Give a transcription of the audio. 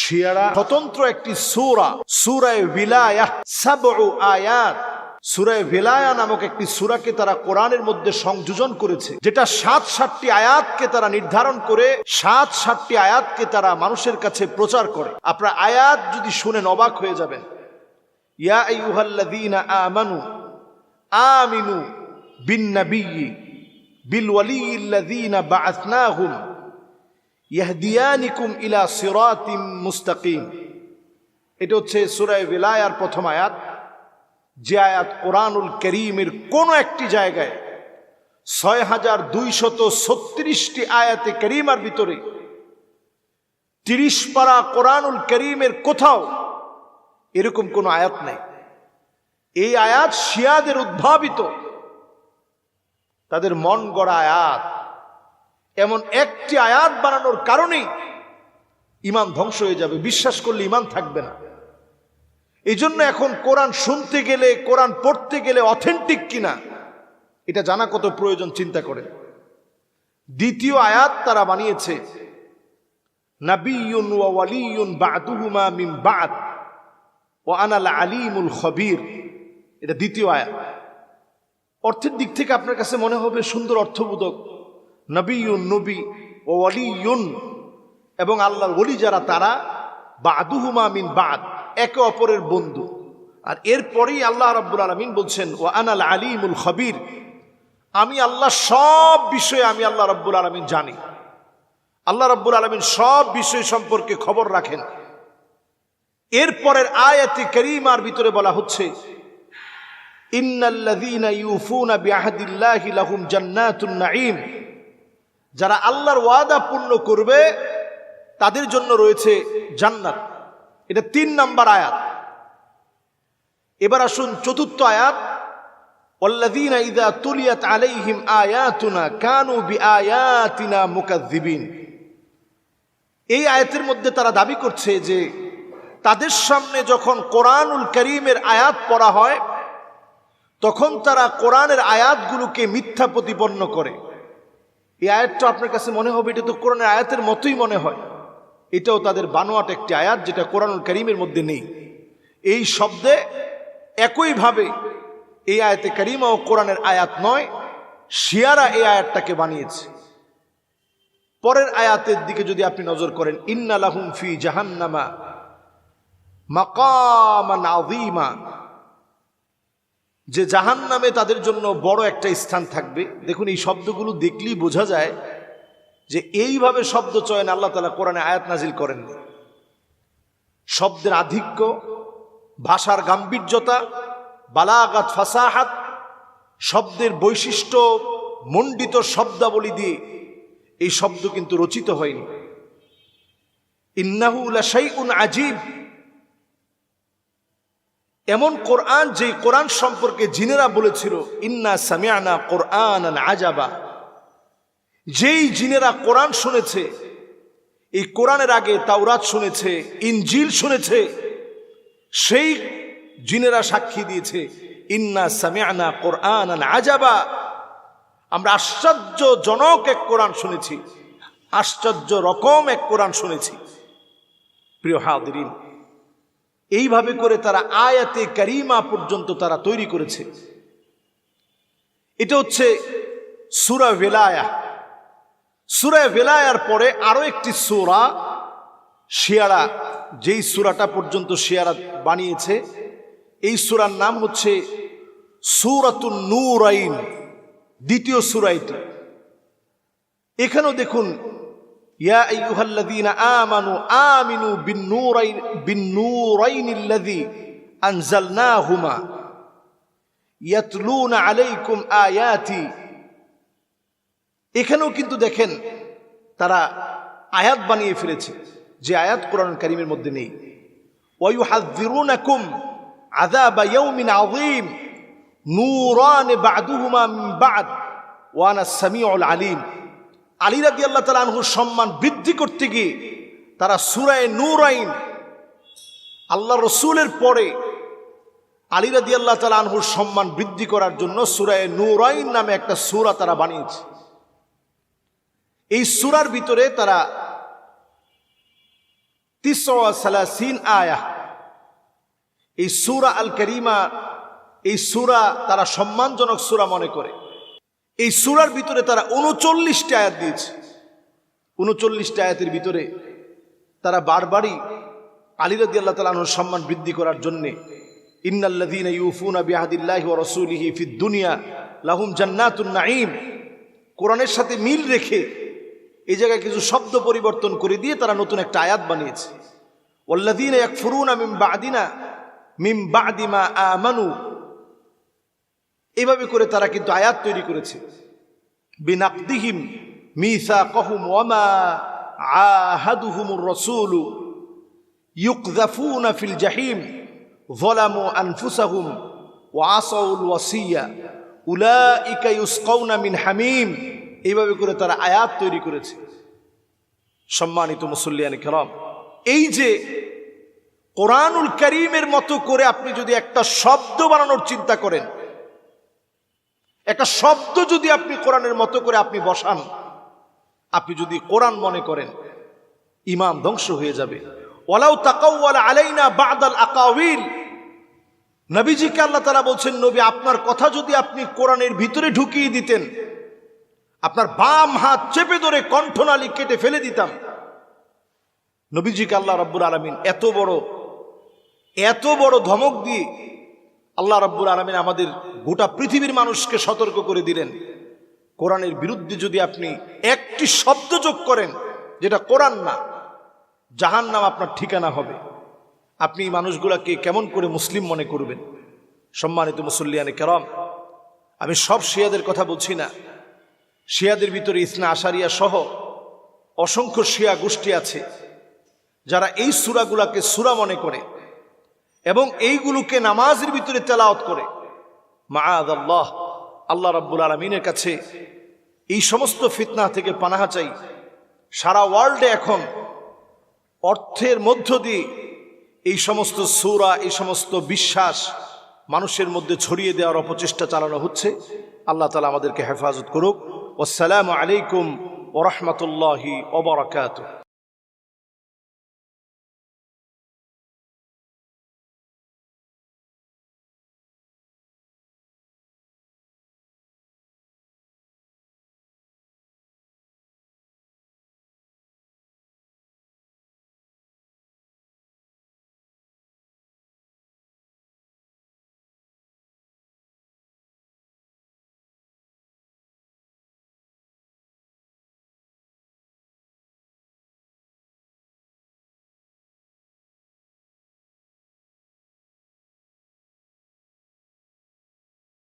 শিয়ারা। স্বতন্ত্র একটি সূরা, সুরায় বিলায়া, সাবউ আয়াত। সুরায় ভেলায়া নামক একটি সুরাকে তারা কোরআনের মধ্যে সংযোজন করেছে, যেটা সাত সাতটি আয়াতকে তারা নির্ধারণ করে, সাত সাতটি আয়াতকে তারা মানুষের কাছে প্রচার করে। আপনার আয়াত যদি শুনেন অবাক হয়ে যাবেন। ইয়া আইয়ুহাল্লাযীনা আমানু, আমিনু বিন নাবিয়্যি বিল ওয়ালিয়্যিল্লাযীনা বাআসনাহুম ইয়াহদিয়ানিকুম ইলা সিরাতিম মুস্তাকিম। এটা হচ্ছে সূরায়ে বিলায়ার প্রথম আয়াত, যে আয়াত কোরআনুল করিমের কোন একটি জায়গায় ছয় হাজার দুইশত ছত্রিশটি আয়াতে করিমার ভিতরে তিরিশ পারা কোরআনুল করিমের কোথাও এরকম কোনো আয়াত নেই। এই আয়াত শিয়াদের উদ্ভাবিত, তাদের মন গড়া আয়াত। এমন একটি আয়াত বানানোর কারণেই ইমান ধ্বংস হয়ে যাবে। বিশ্বাস করলে ইমান থাকবে না। এই জন্য এখন কোরআন শুনতে গেলে, কোরআন পড়তে গেলে অথেন্টিক কিনা, এটা জানা কত প্রয়োজন চিন্তা করে। দ্বিতীয় আয়াত তারা বানিয়েছে বাদ আলিমুল খবির। এটা দ্বিতীয় আয়াত। অর্থের দিক থেকে আপনার কাছে মনে হবে সুন্দর অর্থবোধক। নবীন নবী ও অলিউন এবং আল্লাহর অলি যারা, তারা বাদুহুমা মিন বাদ, একে অপরের বন্ধু। আর এরপরেই আল্লাহ রাব্বুল আলমিন বলছেন ও আনাল আলিমুল খবির। আমি আল্লাহ সব বিষয়ে আমি আল্লাহ রাব্বুল আলমিন জানি। আল্লাহ রাব্বুল আলমিন সব বিষয় সম্পর্কে খবর রাখেন। এরপরের আয়াতি করিমার ভিতরে বলা হচ্ছে ইন্নাল্লাযীনা ইউফুনা বিআহদিল্লাহি লাহুম জান্নাতুন নাঈম। যারা আল্লাহর ওয়াদা পূর্ণ করবে তাদের জন্য রয়েছে জান্নাত এটা তিন নাম্বার আয়াত এবার আসুন চতুর্থ আয়াত والذين إذا تليت عليهم آياتنا كانوا بآياتنا مكذبين এই আয়াতের মধ্যে তারা দাবি করছে যে তাদের সামনে যখন কোরআনুল করিমের আয়াত পড়া হয় তখন তারা কোরআনের আয়াতগুলোকে মিথ্যা প্রতিপন্ন করে এই আয়াতটা আপনার কাছে মনে হবে, এটা তো কোরআনের আয়াতের মতোই মনে হয়। এটাও তাদের বানোয়াট একটি আয়াত, যেটা কোরআনুল করিমের মধ্যে নেই। এই শব্দে একইভাবে এই আয়াতে করিমা ও কোরআনের আয়াত নয়, শিয়ারা এই আয়াতটাকে বানিয়েছে। পরের আয়াতের দিকে যদি আপনি নজর করেন, ইন্নালাহুম ফি জাহান্নামা মাকামান আযীমা। যে জাহান নামে তাদের জন্য বড় একটা স্থান থাকবে। দেখুন, এই শব্দগুলো দেখলেই বোঝা যায় যে এইভাবে শব্দ চয়ন আল্লাহ তালা কোরআনে আয়াত নাজিল করেননি। শব্দের আধিক্য, ভাষার গাম্ভীর্যতা, বালাগাত ফাসাহাত, শব্দের বৈশিষ্ট্য, মণ্ডিত শব্দাবলী দিয়ে এই শব্দ কিন্তু রচিত হয়নি। ইন্নাহু লাশাইউন আজীব এমন কোরআন যে কোরআন সম্পর্কে জিনেরা বলেছিল, ইন্না সামিয়ানা কোরআন আজাবা। যেই জিনেরা কোরআন শুনেছে, এই কোরআনের আগে তাওরাত শুনেছে, ইনজিল শুনেছে, সেই জিনেরা সাক্ষী দিয়েছে, ইন্না সামিয়ানা কোরআন আজাবা। আমরা আশ্চর্যজনক এক কোরআন শুনেছি, আশ্চর্য রকম এক কোরআন শুনেছি। প্রিয় হাদিন এইভাবে করে তারা আয়াতে কারিমা পর্যন্ত তারা তৈরি করেছে। এটা হচ্ছে সুরা ভেলায়া। সুরা ভেলায়ার পরে আরও একটি সুরা শিয়ারা, যেই সুরাটা পর্যন্ত শিয়ারা বানিয়েছে, এই সুরার নাম হচ্ছে সুরাতুন নূরাইন, দ্বিতীয় সুরাইটি এখানেও দেখুন يا أيها الذين آمنوا آمنوا بالنورين بالنورين الذي أنزلناهما يتلون عليكم آياتي এখানেও কিন্তু দেখেন তারা আয়াত বানিয়ে ফেলেছে যে আয়াত কোরআন কারিমের মধ্যে নেই ويحذرونكم عذاب يوم عظيم نوران بعدهما من بعد وانا السميع العليم আলী রাদি আল্লাহ তালা আনহুর সম্মান বৃদ্ধি করতে গিয়ে তারা সুরায় নূরাইন আল্লাহ রসুলের পরে আলী রাদি আল্লাহ তালা আনহুর সম্মান বৃদ্ধি করার জন্য সুরায় নূরাইন নামে একটা সুরা তারা বানিয়েছে। এই সুরার ভিতরে তারা তিসালাসিন আয়া এই সুরা আল করিমা, এই সুরা তারা সম্মানজনক সুরা মনে করে। এই সুরার ভিতরে তারা উনচল্লিশটা আয়াত দিয়েছে। উনচল্লিশটা আয়াতের ভিতরে তারা বারবারই আলী রাদি আল্লাহ তালাহর সম্মান বৃদ্ধি করার জন্যে ইন্নাল্লাযীনা ইউফুনা বিআহদিল্লাহি ওয়া রাসূলিহি ফিদ দুনিয়া লাহুম জান্নাতুন নাঈম। কোরআনের সাথে মিল রেখে এই জায়গায় কিছু শব্দ পরিবর্তন করে দিয়ে তারা নতুন একটা আয়াত বানিয়েছে। ওয়াল্লাযীনা ইয়াকফুরুনা মিন বা'দিনা, মিন বা'দি মা আমানু এভাবে করে তারা কিন্তু আয়াত তৈরি করেছে। বিনাকদিহিম মিসা কহুম ওয়ামা আহাদুহুমুর রসুল ইউকজাফুনা ফিল জাহিম ভলামু আনফুসাহুম ওয়াসাউল ওয়াসিয়া উলা ইকা ইউসকৌনা মিন হামিম। এইভাবে করে তারা আয়াত তৈরি করেছে। সম্মানিত মুসল্লিয়ান খেলাম এই যে কোরআনুল করিমের মতো করে আপনি যদি একটা শব্দ বানানোর চিন্তা করেন একটা শব্দ যদি আপনি কোরআনের মতো করে আপনি বসান, আপনি যদি কোরআন মনে করেন ইমান ধ্বংস হয়ে যাবে। ওলাউ তাকাওয়ালা আলাইনা বাদাল আকাউইল নবীজিকে আল্লাহ তালা বলছেন, নবী, আপনার কথা যদি আপনি কোরআনের ভিতরে ঢুকিয়ে দিতেন, আপনার বাম হাত চেপে ধরে কণ্ঠনালী কেটে ফেলে দিতাম। নবীজিকে আল্লাহ রব্বুর আলমিন এত বড় এত বড় ধমক দিয়ে আল্লাহ রব্বুর আলমিন আমাদের গোটা পৃথিবীর মানুষকে সতর্ক করে দিলেন। কোরআনের বিরুদ্ধে যদি আপনি একটি শব্দ যোগ করেন, যেটা কোরআন না জাহান নাম আপনার ঠিকানা হবে। আপনি এই মানুষগুলাকে কেমন করে মুসলিম মনে করবেন? সম্মানিত মুসল্লিয়ানে কেরম, আমি সব শিয়াদের কথা বলছি না। শিয়াদের ভিতরে ইসনা আশারিয়া সহ অসংখ্য শিয়া গোষ্ঠী আছে, যারা এই সুরাগুলাকে সুরা মনে করে। এবং এইগুলোকে নামাজের ভিতরে তেলাওত করে। মা আল্লাহ আল্লাহ রাব্বুল আলমিনের কাছে এই সমস্ত ফিতনা থেকে পানাহা চাই। সারা ওয়ার্ল্ডে এখন অর্থের মধ্য দিয়ে এই সমস্ত সুরা, এই সমস্ত বিশ্বাস মানুষের মধ্যে ছড়িয়ে দেওয়ার অপচেষ্টা চালানো হচ্ছে। আল্লাহ তালা আমাদেরকে হেফাজত করুক। আসসালামু আলাইকুম ওরহমতুল্লাহি ওবরাকাতুহ